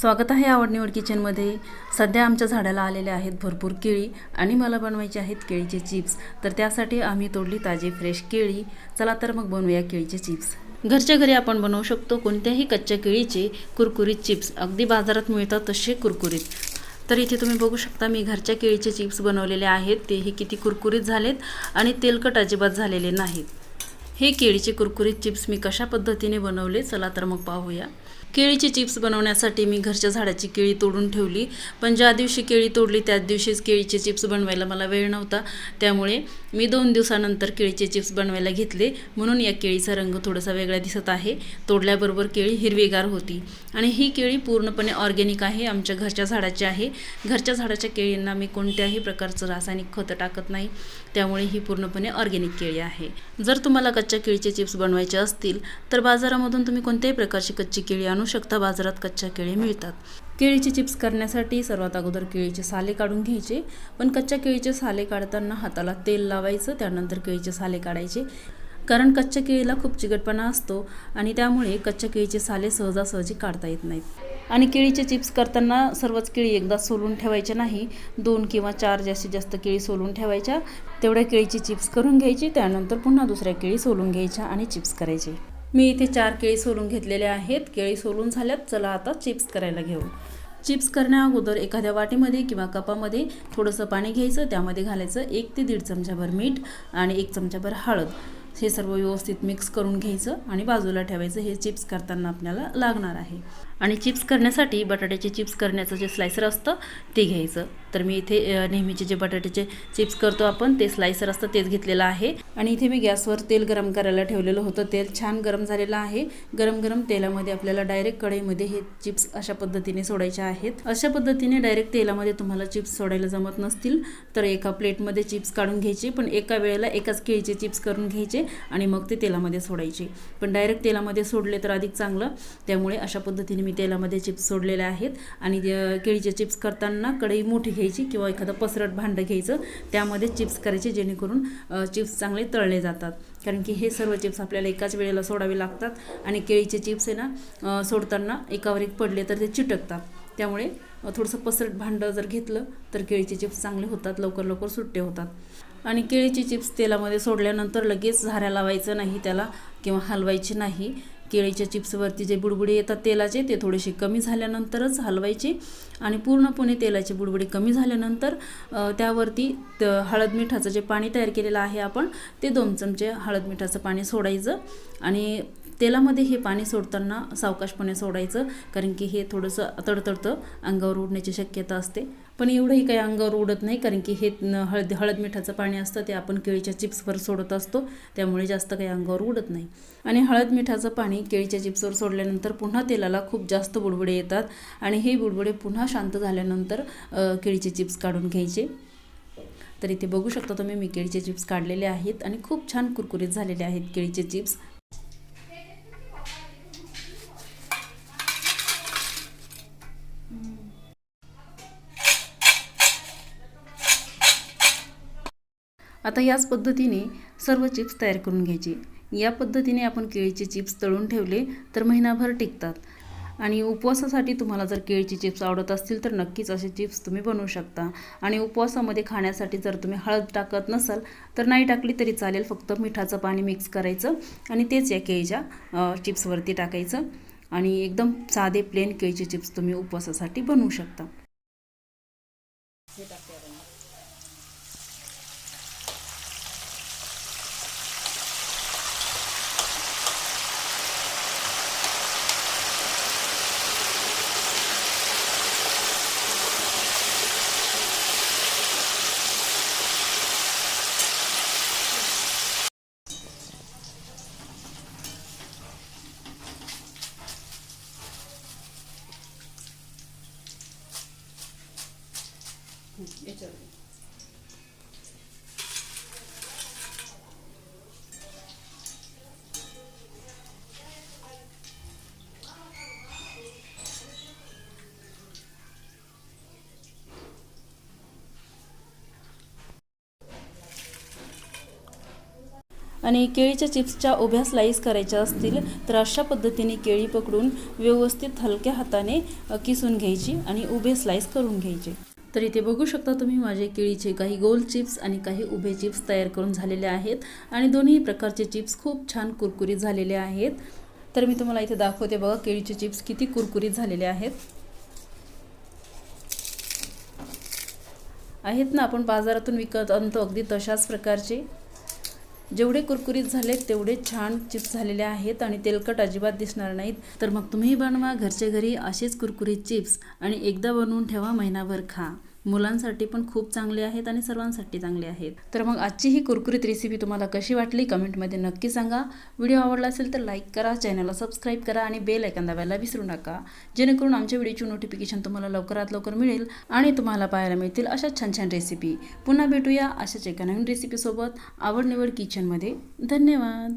स्वागत आहे आवड निवड किचनमध्ये. सध्या आमच्या झाडाला आलेले आहेत भरपूर केळी आणि मला बनवायचे आहेत केळीचे चिप्स. तर त्यासाठी आम्ही तोडली ताजी फ्रेश केळी. चला तर मग बनवूया केळीचे चिप्स. घरच्या घरी आपण बनवू शकतो कोणत्याही कच्च्या केळीचे कुरकुरीत चिप्स. अगदी बाजारात मिळतात तसे कुरकुरीत. तर इथे तुम्ही बघू शकता मी घरच्या केळीचे चिप्स बनवलेले आहेत. तेही किती कुरकुरीत झालेत आणि तेलकट अजिबात झालेले नाहीत. हे केळीचे कुरकुरीत चिप्स मी कशा पद्धतीने बनवले? चला तर मग पाहूया. केळीचे चिप्स बनवण्यासाठी मी घरच्या झाडाची केळी तोडून ठेवली. पण ज्या दिवशी केळी तोडली त्याच दिवशीच केळीचे चिप्स बनवायला मला वेळ नव्हता. त्यामुळे मी दोन दिवसानंतर केळीचे चिप्स बनवायला घेतले. म्हणून या केळीचा रंग थोडासा वेगळा दिसत आहे. तोडल्याबरोबर केळी हिरवीगार होती. आणि ही केळी पूर्णपणे ऑर्गॅनिक आहे आमच्या घरच्या झाडाची आहे. घरच्या झाडाच्या केळींना मी कोणत्याही प्रकारचं रासायनिक खतं टाकत नाही. त्यामुळे ही पूर्णपणे ऑर्गॅनिक केळी आहे. जर तुम्हाला कच्च्या केळीचे चिप्स बनवायचे असतील तर बाजारामधून तुम्ही कोणत्याही प्रकारची कच्ची केळी आणू शकता. बाजारात कच्च्या केळी मिळतात. केळीचे चिप्स करण्यासाठी सर्वात अगोदर केळीचे साले काढून घ्यायचे. पण कच्च्या केळीचे साले काढताना हाताला तेल लावायचं. त्यानंतर केळीचे साले काढायचे. कारण कच्च्या केळीला खूप चिकटपणा असतो आणि त्यामुळे कच्च्या केळीचे साले सहजासहजी काढता येत नाहीत. आणि केळीचे चिप्स करताना सर्वच केळी एकदा सोलून ठेवायच्या नाही. दोन किंवा चार जास्तीत जास्त केळी सोलून ठेवायच्या. तेवढ्या केळीचे चिप्स करून घ्यायची. त्यानंतर पुन्हा दुसऱ्या केळी सोलून घ्यायच्या आणि चिप्स करायचे. मी इथे चार केळी सोलून घेतलेल्या आहेत. केळी सोलून झाल्यात चला आता चिप्स करायला घेऊ. चिप्स करण्या अगोदर एखाद्या वाटीमध्ये किंवा कपामध्ये थोडंसं पाणी घ्यायचं त्यामध्ये घालायचं एक ते दीड चमच्याभर मीठ आणि एक चमच्याभर हळद. हे सर्व व्यवस्थित मिक्स करून घ्यायचं आणि बाजूला ठेवायचं. हे चिप्स करताना आपल्याला लागणार आहे. आणि चिप्स करण्यासाठी बटाट्याचे चिप्स करण्याचं जे स्लायसर असतं ते घ्यायचं. तर मी इथे नेहमीचे जे बटाट्याचे चिप्स करतो आपण ते स्लायसर असतं तेच घेतलेलं आहे. आणि इथे मी गॅसवर तेल गरम करायला ठेवलेलं होतं. तेल छान गरम झालेलं आहे. गरम गरम तेलामध्ये आपल्याला डायरेक्ट कढईमध्ये हे चिप्स अशा पद्धतीने सोडायचे आहेत. अशा पद्धतीने डायरेक्ट तेलामध्ये तुम्हाला चिप्स सोडायला जमत नसतील तर एका प्लेटमध्ये चिप्स काढून घ्यायचे पण एका वेळेला एकाच केळीचे चिप्स करून घ्यायचे आणि मग ते तेलामध्ये सोडायचे. पण डायरेक्ट तेलामध्ये सोडले तर अधिक चांगलं. त्यामुळे अशा पद्धतीने मी तेलामध्ये चिप्स सोडलेले आहेत. आणि केळीचे चिप्स करताना कढई मोठी घ्यायची किंवा एखादं पसरट भांडं घ्यायचं. त्यामध्ये चिप्स करायचे जेणेकरून चिप्स चांगले तळले जातात. कारण की हे सर्व चिप्स आपल्याला एकाच वेळेला सोडावे लागतात. आणि केळीचे चिप्स आहे ना सोडताना एकावर एक पडले तर ते चिटकतात. त्यामुळे थोडंसं पसरट भांडं जर घेतलं तर केळीचे चिप्स चांगले होतात लवकर लवकर सुट्टे होतात. आणि केळीचे चिप्स तेलामध्ये सोडल्यानंतर लगेच झाऱ्या लावायचं नाही त्याला किंवा हलवायचे नाही. केळीच्या चिप्सवरती जे बुडबुडे येतात तेलाचे ते थोडेसे कमी झाल्यानंतरच हलवायचे आणि पूर्णपणे तेलाचे बुडबुडे कमी झाल्यानंतर त्यावरती त हळद मिठाचं जे पाणी तयार केलेलं आहे आपण ते दोन चमचे हळद मिठाचं पाणी सोडायचं आणि तेलामध्ये हे पाणी सोडताना सावकाशपणे सोडायचं कारण की हे थोडंसं तडतडतं अंगावर उडण्याची शक्यता असते. पण एवढंही काही अंगावर उडत नाही कारण की हे हळद हळद मिठाचं पाणी असतं ते आपण केळीच्या चिप्सवर सोडत असतो त्यामुळे जास्त काही अंगावर उडत नाही. आणि हळद मिठाचं पाणी केळीच्या चिप्सवर सोडल्यानंतर पुन्हा तेलाला खूप जास्त बुडबुडे येतात आणि हे बुडबुडे पुन्हा शांत झाल्यानंतर केळीचे चिप्स काढून घ्यायचे. तर इथे बघू शकता तुम्ही मी केळीचे चिप्स काढलेले आहेत आणि खूप छान कुरकुरीत झालेले आहेत केळीचे चिप्स. आता याच पद्धतीने सर्व चिप्स तयार करून घ्यायचे. या पद्धतीने आपण केळीचे चिप्स तळून ठेवले तर महिनाभर टिकतात. आणि उपवासासाठी तुम्हाला जर केळीचे चिप्स आवडत असतील तर नक्कीच असे चिप्स तुम्ही बनवू शकता. आणि उपवासामध्ये खाण्यासाठी जर तुम्ही हळद टाकत नसाल तर नाही टाकली तरी चालेल. फक्त मिठाचं पाणी मिक्स करायचं आणि तेच या केळीच्या चिप्सवरती टाकायचं. आणि एकदम साधे प्लेन केळीचे चिप्स तुम्ही उपवासासाठी बनवू शकता. आणि केळीच्या चिप्सच्या उभ्या स्लाईस करायच्या असतील तर अशा पद्धतीने केळी पकडून व्यवस्थित हलक्या हाताने किसून घ्यायची आणि उभे स्लाईस करून घ्यायचे. तर इथे बघू शकता तुम्ही माझे केळीचे काही गोल चिप्स आणि काही उभे चिप्स तयार करून झालेले आहेत. आणि दोन्ही प्रकारचे चिप्स खूप छान कुरकुरीत झालेले आहेत. तर मी तुम्हाला इथे दाखवते बघा केळीचे चिप्स किती कुरकुरीत झालेले आहेत. आहेत ना आपण बाजारातून विकत आणतो अगदी तशाच प्रकारचे. जेवढे कुरकुरीत झालेत तेवढे छान चिप्स झालेले आहेत आणि तेलकट अजिबात दिसणार नाहीत. तर मग तुम्ही बनवा घरच्या घरी असेच कुरकुरीत चिप्स आणि एकदा बनवून ठेवा महिनाभर खा. मुलांसाठी पण खूप चांगले आहेत आणि सर्वांसाठी चांगले आहेत. तर मग आजची ही कुरकुरीत रेसिपी तुम्हाला कशी वाटली कमेंटमध्ये नक्की सांगा. व्हिडिओ आवडला असेल तर लाईक करा चॅनलला सबस्क्राईब करा आणि बेल ऐकन दाबायला विसरू नका. जेणेकरून आमच्या व्हिडिओची नोटिफिकेशन तुम्हाला लवकरात लवकर मिळेल आणि तुम्हाला पाहायला मिळतील अशा छान छान रेसिपी पुन्हा भेटूया अशाच एका नवीन रेसिपीसोबत आवड निवड किचनमध्ये धन्यवाद.